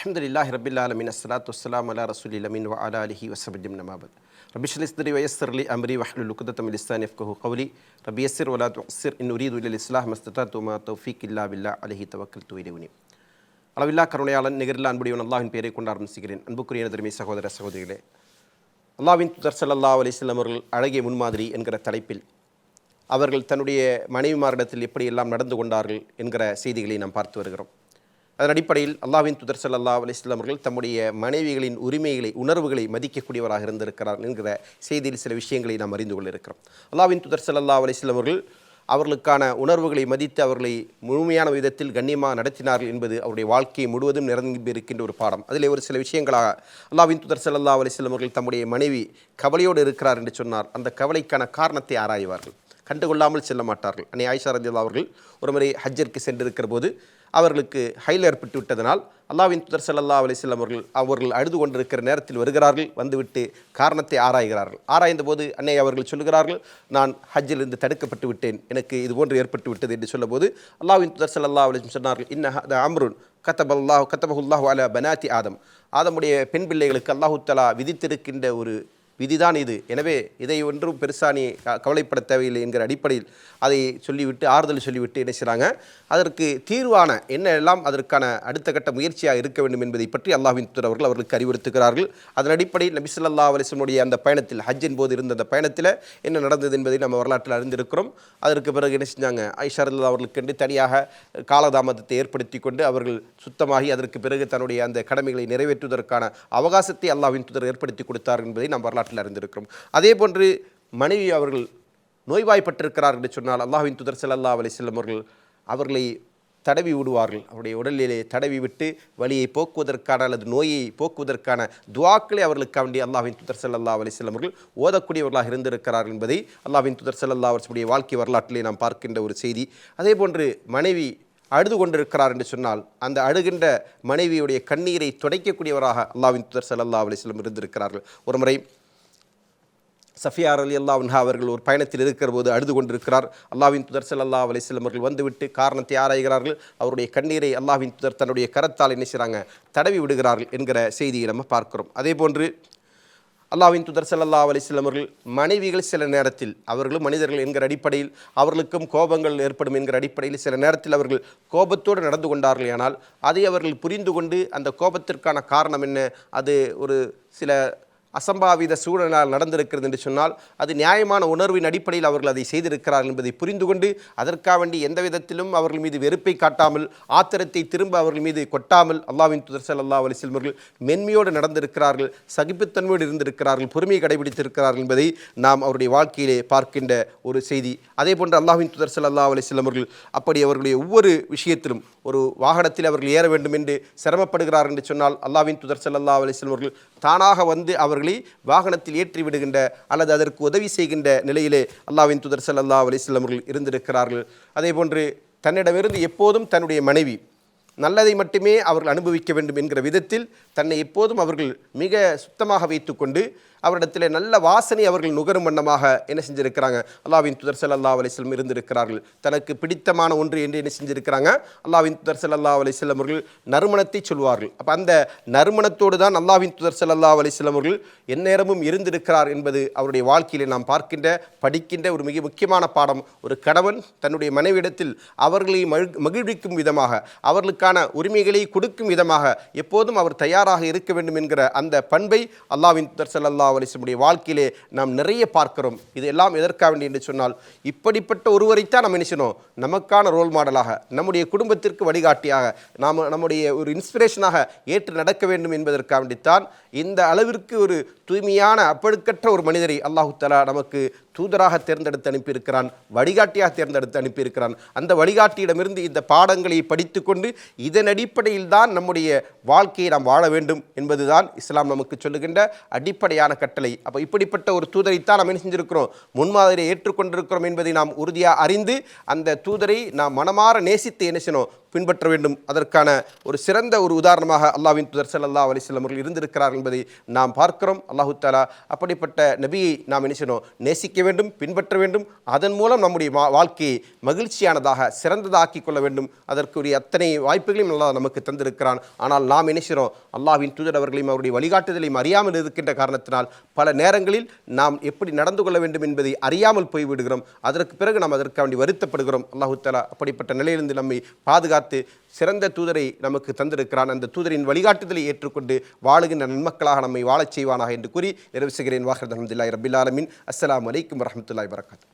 அஹமதுல்லாஹி ரபில் ஆலமின் அஸ்லாத்து வலாம் அலா ரசூல் இலமின் வ அலா அலிஹி வசபஜம் நமாபத் ரபிஷ்லிஸ்தரி வயஸ்ஸர்லி அம்ரி வஹலுக்குத தமிழ் இஸ்லான் எஃப்கஹு கௌலி ரபி யசிர் வலா துசிர் இன் உரீது இல் இஸ்லாம் மஸ்தா துமா தௌஃபிக் இல்லா பில்லா அலஹி தவக்கல் துவிலுனி அளவில்லா கருணையாளன் நிகரில்லா அன்புடையவன் அல்லாவின் பேரை கொண்டு ஆரம்பிச்சுகிறேன் அன்புக்குரிய திறமை சகோதர சகோதரிகளே அல்லாவின் துதர் சல்லா அலிஸ்லாம் அவர்கள் அழகிய முன்மாதிரி என்கிற தலைப்பில் அவர்கள் தன்னுடைய மனைவிமாரிடத்தில் எப்படியெல்லாம் நடந்து கொண்டார்கள் என்கிற செய்திகளை நாம் பார்த்து வருகிறோம். அதன் அடிப்படையில் அல்லாவின் துதர் சல்லா அலிஸ்லாம் அவர்கள் தம்முடைய மனைவிகளின் உரிமைகளை உணர்வுகளை மதிக்கக்கூடியவராக இருந்திருக்கிறார் என்கிற செய்தியில் சில விஷயங்களை நாம் அறிந்து கொண்டிருக்கிறோம் அல்லாவின் துதர் சல்லா அலிஸ்லாம் அவர்கள் அவர்களுக்கான உணர்வுகளை மதித்து அவர்களை முழுமையான விதத்தில் கண்ணியமாக நடத்தினார்கள் என்பது அவருடைய வாழ்க்கையை முழுவதும் நிரம்பி இருக்கின்ற ஒரு பாடம். அதில் ஒரு சில விஷயங்களாக அல்லாவின் துதர் சல்லா அலிஸ்லாம் அவர்கள் தம்முடைய மனைவி கவலையோடு இருக்கிறார் என்று சொன்னார். அந்த கவலைக்கான காரணத்தை ஆராய்வார்கள். கண்டுகொள்ளாமல் செல்ல மாட்டார்கள். அன்னை ஆயிஷா ரதியுல்லா அவர்கள் ஒரு முறை ஹஜ்ஜிற்கு சென்றிருக்கிற போது அவர்களுக்கு ஹைல் ஏற்பட்டு விட்டதனால் அல்லாவின் துதர் சல்லா அலிஸ்லாம் அவர்கள் அவர்கள் அழுது கொண்டிருக்கிற நேரத்தில் வருகிறார்கள் வந்துவிட்டு காரணத்தை ஆராய்கிறார்கள். ஆராய்ந்த போது அன்னை அவர்கள் சொல்லுகிறார்கள் நான் ஹஜ்ஜிலிருந்து தடுக்கப்பட்டு விட்டேன் எனக்கு இது போன்று ஏற்பட்டு விட்டது என்று சொல்லும்போது அல்லாவின் துதர் சல்லா அலிஸ்லம் சொன்னார்கள் இன்ன அம்ருன் கத்தபல்லாஹ் கத்தபஹுல்லாஹு அல பனாத்தி ஆதம். ஆதமுடைய பெண் பிள்ளைகளுக்கு அல்லாஹு தலா விதித்திருக்கின்ற ஒரு விதிதான் இது. எனவே இதை ஒன்றும் பெருசாக நீ க- கவலைப்பட தேவையில்லை என்கிற அடிப்படையில் அதை சொல்லிவிட்டு ஆறுதல் சொல்லிவிட்டு என்ன செய்கிறாங்க அதற்கு தீர்வான என்ன எல்லாம் அதற்கான அடுத்த கட்ட முயற்சியாக இருக்க வேண்டும் என்பதை பற்றி அல்லாஹின் தூதர் அவர்கள் அவர்களுக்கு அறிவுறுத்துகிறார்கள். அதன் அடிப்படையில் நபிசல்லா ஸல்லல்லாஹு அந்த பயணத்தில் ஹஜ்ஜின் போது இருந்த அந்த பயணத்தில் என்ன நடந்தது என்பதை நம்ம வரலாற்றில் அறிந்திருக்கிறோம். அதற்கு பிறகு என்ன செஞ்சாங்க? ஐஷா ரலியல்லாஹு அவர்களுக்கென்று தனியாக காலதாமதத்தை ஏற்படுத்தி கொண்டு அவர்கள் சுத்தமாகி அதற்கு பிறகு தன்னுடைய அந்த கடமைகளை நிறைவேற்றுவதற்கான அவகாசத்தை அல்லாவின் தூதர் ஏற்படுத்தி கொடுத்தார் என்பதை நாம் வரலாற்றில் அறிந்திருக்கிறோம். அதே போன்று மனைவி அவர்கள் நோய்வாய்ப்பட்டிருக்கிறார் என்று சொன்னால் அல்லாஹின் துதர் ஸல்லல்லாஹு அலி செல்லம் அவர்கள் அவர்களை தடவி விடுவார்கள். அவருடைய உடலிலே தடவி விட்டு வலியை போக்குவதற்கான அல்லது நோயை போக்குவதற்கான துவாக்களை அவர்களுக்கு வேண்டிய அல்லாஹ்வின் துதர் ஸல்லல்லாஹு அலி வஸல்லம் அவர்கள் ஓதக்கூடியவர்களாக இருந்திருக்கிறார்கள் என்பதை அல்லாவின் துதர் ஸல்லல்லாஹு அவர்களுடைய வாழ்க்கை வரலாற்றிலே நாம் பார்க்கின்ற ஒரு செய்தி. அதே போன்று மனைவி அழுது கொண்டிருக்கிறார் என்று சொன்னால் அந்த அழுகின்ற மனைவியுடைய கண்ணீரை துடைக்கக்கூடியவராக அல்லாவின் துதர் ஸல்லல்லாஹு அலைஹி வஸல்லம் இருந்திருக்கிறார்கள். ஒரு முறை சஃபியார் அலி அல்லாஹ்ஹா அவர்கள் ஒரு பயணத்தில் இருக்கிற போது அழுது கொண்டிருக்கிறார். அல்லாவின் துதர் ஸல்லல்லாஹு அலைஹி வஸல்லம் அவர்கள் வந்துவிட்டு காரணத்தை ஆராய்கிறார்கள். அவருடைய கண்ணீரை அல்லாவின் துதர் தன்னுடைய கரத்தால் என்ன செய்கிறாங்க தடவி விடுகிறார்கள் என்கிற செய்தியை நம்ம பார்க்கிறோம். அதே போன்று அல்லாஹ்வின் துதர் ஸல்லல்லாஹு அலைஹி அவர்கள் மனைவிகள் சில நேரத்தில் அவர்களும் மனிதர்கள் என்கிற அடிப்படையில் அவர்களுக்கும் கோபங்கள் ஏற்படும் என்கிற அடிப்படையில் சில நேரத்தில் அவர்கள் கோபத்தோடு நடந்து கொண்டார்கள் ஆனால் அதை அவர்கள் புரிந்து கொண்டு அந்த கோபத்திற்கான காரணம் என்ன? அது ஒரு சில அசம்பாவித சூழலால் நடந்திருக்கிறது என்று சொன்னால் அது நியாயமான உணர்வின் அடிப்படையில் அவர்கள் அதை செய்திருக்கிறார்கள் என்பதை புரிந்து கொண்டு அதற்காக வேண்டி எந்த விதத்திலும் அவர்கள் மீது வெறுப்பை காட்டாமல் ஆத்திரத்தை திரும்ப அவர்கள் மீது கொட்டாமல் அல்லாஹ்வின் துதர் ஸல்லல்லாஹு அலி செல்வர்கள் மென்மையோடு நடந்திருக்கிறார்கள் சகிப்புத்தன்மையோடு இருந்திருக்கிறார்கள் பொறுமையை கடைபிடித்திருக்கிறார்கள் என்பதை நாம் அவருடைய வாழ்க்கையிலே பார்க்கின்ற ஒரு செய்தி. அதே போன்று அல்லாவின் துதர் ஸல்லல்லாஹு அலி வஸல்லம் அப்படி அவர்களுடைய ஒவ்வொரு விஷயத்திலும் ஒரு வாகனத்தில் அவர்கள் ஏற வேண்டும் என்று சிரமப்படுகிறார்கள் என்று சொன்னால் அல்லாவின் துதர் ஸல்லல்லாஹு அலி செல்வர்கள் தானாக வந்து அவர் வாகனத்தில் ஏற்றி விடுகின்ற அல்லது அதற்கு உதவி செய்கின்ற நிலையிலே அல்லாவின் துதர் ஸல்லல்லாஹு அலைஹி அவர்கள் இருந்திருக்கிறார்கள். அதே போன்று தன்னிடமிருந்து எப்போதும் தன்னுடைய மனைவி நல்லதை மட்டுமே அவர்கள் அனுபவிக்க வேண்டும் என்கிற விதத்தில் தன்னை எப்போதும் அவர்கள் மிக சுத்தமாக வைத்துக்கொண்டு அவரிடத்தில் நல்ல வாசனை அவர்கள் நுகரும் வண்ணமாக என்ன செஞ்சிருக்கிறாங்க? அல்லாவின் துதர் ஸல்லல்லாஹு அலிஸ்லம் இருந்திருக்கிறார்கள். தனக்கு பிடித்தமான ஒன்று என்று என்ன செஞ்சிருக்கிறாங்க? அல்லாவின் துதர் ஸல்லல்லாஹு அலிஸ்லம் அவர்கள் நறுமணத்தை சொல்வார்கள். அப்போ அந்த நறுமணத்தோடு தான் அல்லாவின் துதர் ஸல்லல்லாஹு அலிஸ்லம் அவர்கள் எந்நேரமும் இருந்திருக்கிறார் என்பது அவருடைய வாழ்க்கையிலே நாம் பார்க்கின்ற படிக்கின்ற ஒரு மிக முக்கியமான பாடம். ஒரு கணவன் தன்னுடைய மனைவியிடத்தில் அவர்களை மகிழ் மகிழ்விக்கும் விதமாக அவர்களுக்கான உரிமைகளை கொடுக்கும் விதமாக எப்போதும் அவர் தயாராக இருக்க வேண்டும் என்கிற அந்த பண்பை அல்லாவின் துதர் ஸல்லல்லாஹு அலைஹி வாழ்க்கையிலே நாம் நிறைய பார்க்கிறோம். இது எல்லாம் எதற்காக வேண்டி என்று சொன்னால் இப்படிப்பட்ட ஒருவரைத்தான் நம்ம நினைச்சணும் நமக்கான ரோல் மாடலாக நம்முடைய குடும்பத்திற்கு வழிகாட்டியாக நாம் நம்முடைய ஒரு இன்ஸ்பிரேஷனாக ஏற்று நடக்க வேண்டும் என்பதற்காக வேண்டித்தான் இந்த அளவிற்கு ஒரு தூய்மையான அப்பழுக்கற்ற ஒரு மனிதரை அல்லாஹு தலா நமக்கு தூதராக தேர்ந்தெடுத்து அனுப்பியிருக்கிறான் வழிகாட்டியாக தேர்ந்தெடுத்து அனுப்பியிருக்கிறான். அந்த வழிகாட்டியிடமிருந்து இந்த பாடங்களை படித்துக்கொண்டு இதன் அடிப்படையில் தான் நம்முடைய வாழ்க்கையை நாம் வாழ வேண்டும் என்பதுதான் இஸ்லாம் நமக்கு சொல்லுகின்ற அடிப்படையான கட்டளை. அப்போ இப்படிப்பட்ட ஒரு தூதரைத்தான் நாம் என்ன செஞ்சிருக்கிறோம்? முன்மாதிரியை ஏற்றுக்கொண்டிருக்கிறோம் என்பதை நாம் உறுதியாக அறிந்து அந்த தூதரை நாம் மனமாற நேசித்து என்ன செய்யணும்? பின்பற்ற வேண்டும். அதற்கான ஒரு சிறந்த ஒரு உதாரணமாக அல்லாவின் தூதர் சல்லா அலைஹி அவர்கள் இருந்திருக்கிறார் என்பதை நாம் பார்க்கிறோம். அல்லாஹு தாலா அப்படிப்பட்ட நபியை நாம் என்ன செய்யணும்? நேசிக்க வேண்டும் பின்பற்ற வேண்டும். அதன் மூலம் நம்முடைய வா- வாழ்க்கையை மகிழ்ச்சியானதாக சிறந்ததாக்கி கொள்ள வேண்டும். அதற்குரிய அத்தனை வாய்ப்புகளையும் அல்லாஹ் நமக்கு தந்திருக்கிறான். ஆனால் நாம் என்ன செய்கிறோம் அல்லாவின் தூதர் அவர்களையும் அவருடைய வழிகாட்டுதலையும் அறியாமல் இருக்கின்ற காரணத்தினால் பல நேரங்களில் நாம் எப்படி நடந்து கொள்ள வேண்டும் என்பதை அறியாமல் போய்விடுகிறோம். அதற்கு பிறகு நாம் அதற்கு வேண்டி வருத்தப்படுகிறோம். அல்லாஹு தாலா அப்படிப்பட்ட நிலையிலிருந்து நம்மை பாதுகாத்து சிறந்த தூதரை நமக்கு தந்திருக்கிறான். அந்த தூதரின் வழிகாட்டுதலை ஏற்றுக்கொண்டு வாழுகின்ற நன்மக்களாக நம்மை வாழச் செய்வானாக என்று கூறி நிறைவு செய்கிறேன். வாகர் அஹமதுல்லாஹி ரபில் ஆலமின். அஸ்ஸலாமு அலைக்கும் வரஹ்மத்துல்லாஹி வரகாத்து